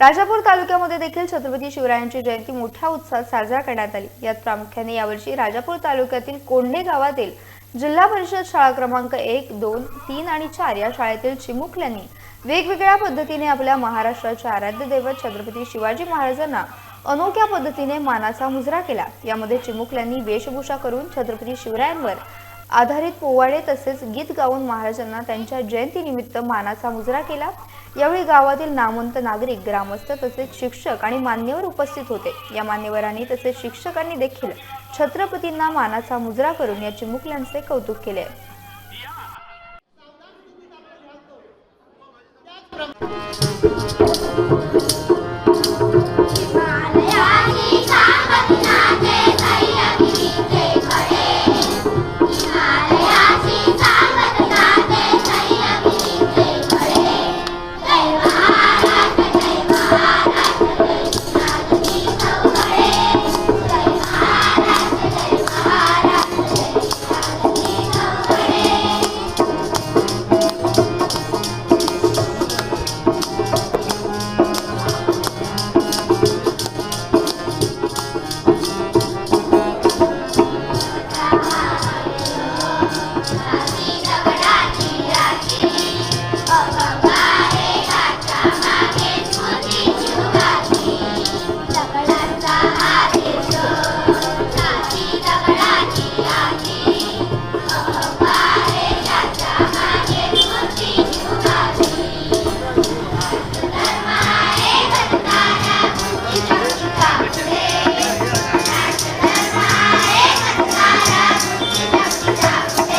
राजापूर तालुक्यामध्ये देखील छत्रपती शिवरायांची जयंती मोठ्या उत्साहात साजरा करण्यात आली. यात प्रामुख्याने यावर्षी राजापूर तालुक्यातील कोंढे गावातील जिल्हा परिषद शाळा क्रमांक एक दोन तीन आणि चार या शाळेतील चिमुकल्यांनी वेगवेगळ्या पद्धतीने आपल्या महाराष्ट्राचे आराध्य दैवत छत्रपती शिवाजी महाराजांना अनोख्या पद्धतीने मानाचा मुजरा केला. यामध्ये चिमुकल्यांनी वेशभूषा करून छत्रपती शिवरायांवर आधारित पोवाडे तसेच गीत गाऊन महाराजांना त्यांच्या जयंतीनिमित्त मानाचा मुजरा केला. यावेळी गावातील नामवंत नागरिक ग्रामस्थ तसेच शिक्षक आणि मान्यवर उपस्थित होते. या मान्यवरांनी तसेच शिक्षकांनी देखील छत्रपतींना मानाचा मुजरा करून या चिमुकल्यांचे कौतुक केले.